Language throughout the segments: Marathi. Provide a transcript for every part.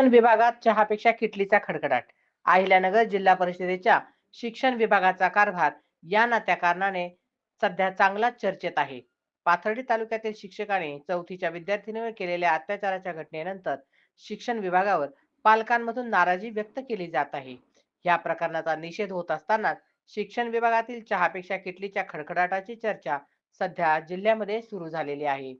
शिक्षण विभागात चहापेक्षा किटलीचा खडखडाट. अहिल्यानगर जिल्हा परिषदेच्या शिक्षण विभागाचा कारभार या नात्या कारणाने सध्या चांगलाच चर्चेत आहे. पाथर्डी तालुक्यातील शिक्षकाने चौथीच्या विद्यार्थिनीवर केलेल्या अत्याचाराच्या घटनेनंतर शिक्षण विभागावर पालकांमधून नाराजी व्यक्त केली जात आहे. या प्रकरणाचा निषेध होत असतानाच शिक्षण विभागातील चहापेक्षा किटलीच्या खडखडाटाची चर्चा सध्या जिल्ह्यामध्ये सुरू झालेली आहे.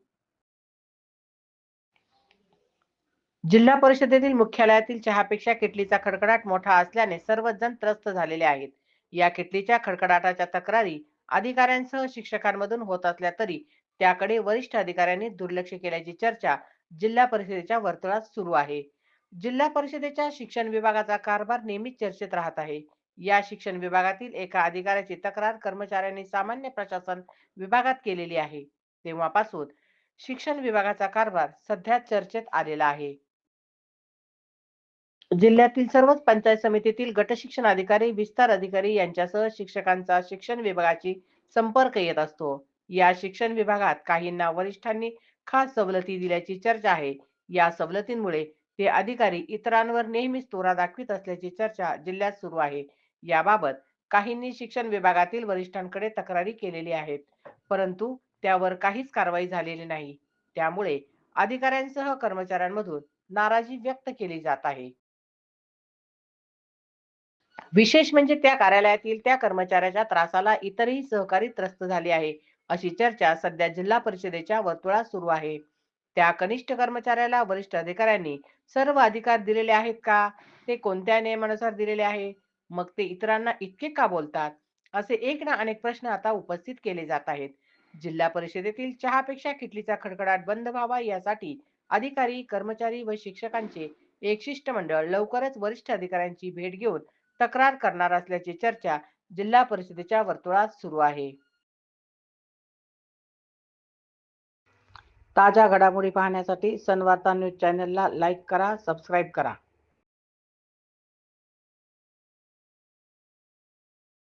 जिल्हा परिषदेतील मुख्यालयातील चहापेक्षा किटलीचा खडखडाट मोठा असल्याने सर्वच जण त्रस्त झालेले आहेत. या किटलीच्या खडखडाटाच्या तक्रारी अधिकाऱ्यांसह शिक्षकांमधून होत असल्या तरी त्याकडे वरिष्ठ अधिकाऱ्यांनी दुर्लक्ष केल्याची चर्चा जिल्हा परिषदेच्या वर्तुळात सुरू आहे. जिल्हा परिषदेच्या शिक्षण विभागाचा कारभार नेहमीच चर्चेत राहत आहे. या शिक्षण विभागातील एका अधिकाऱ्याची तक्रार कर्मचाऱ्यांनी सामान्य प्रशासन विभागात केलेली आहे. तेव्हापासून शिक्षण विभागाचा कारभार सध्या चर्चेत आलेला आहे. जिल्ह्यातील सर्वच पंचायत समितीतील गट शिक्षण अधिकारी विस्तार अधिकारी यांच्यासह शिक्षकांचा शिक्षण विभागाची संपर्क येत असतो. या शिक्षण विभागात काहींना वरिष्ठांनी खास सवलती दिल्याची चर्चा आहे. या सवलतींमुळे ते अधिकारी इतरांवर नेहमीच तोरा दाखवित असल्याची चर्चा जिल्ह्यात सुरू आहे. याबाबत काहींनी शिक्षण विभागातील वरिष्ठांकडे तक्रारी केलेली आहेत परंतु त्यावर काहीच कारवाई झालेली नाही. त्यामुळे अधिकाऱ्यांसह कर्मचाऱ्यांमधून नाराजी व्यक्त केली जात आहे. विशेष म्हणजे त्या कार्यालयातील त्या कर्मचाऱ्याच्या त्रासाला इतरही सहकारी त्रस्त झाले आहे अशी चर्चा सध्या जिल्हा परिषदेच्या वर्तुळात सुरू आहे. त्या कनिष्ठ कर्मचाऱ्याला वरिष्ठ अधिकाऱ्यांनी सर्व अधिकार दिलेले आहेत का? ते कोणत्या नियमानुसार दिलेले आहे? मग ते इतरांना इतके का बोलतात? असे एक ना अनेक प्रश्न आता उपस्थित केले जात आहेत. जिल्हा परिषदेतील चहापेक्षा किटलीचा खडखडाट बंद व्हावा यासाठी अधिकारी कर्मचारी व शिक्षकांचे एक शिष्टमंडळ लवकरच वरिष्ठ अधिकाऱ्यांची भेट घेऊन तक्रार करणार असल्याची चर्चा जिल्हा परिषदेच्या वर्तुळात सुरू आहे. ताज्या घडामोडी पाहण्यासाठी सनवार्ता न्यूज चॅनलला लाईक करा सबस्क्राईब करा.